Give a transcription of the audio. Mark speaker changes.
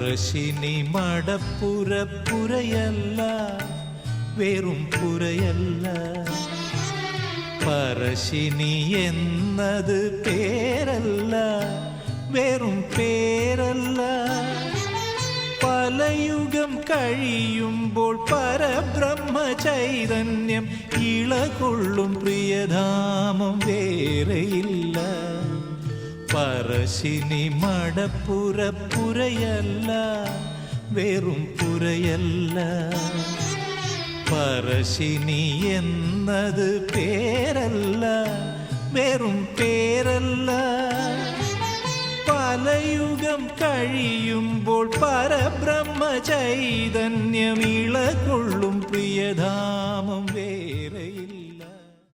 Speaker 1: പറശ്ശിനി മടപ്പുരപ്പുരയല്ല വെറും പുരയല്ല. പറശ്ശിനി എന്നത് പേരല്ല വെറും പേരല്ല. പലയുഗം കഴിയുമ്പോൾ പരബ്രഹ്മ ചൈതന്യം ഇളകൊള്ളും പ്രിയധാമം വേറെയില്ല. പറശ്ശിനി മടപ്പുരപ്പുരയല്ല വെറും പുരയല്ല. പറശ്ശിനി എന്നത് പേരല്ല വെറും പേരല്ല. പലയുഗം കഴിയുമ്പോൾ പരബ്രഹ്മ ചൈതന്യം ഇളകൊള്ളും പ്രിയധാമം വേറെ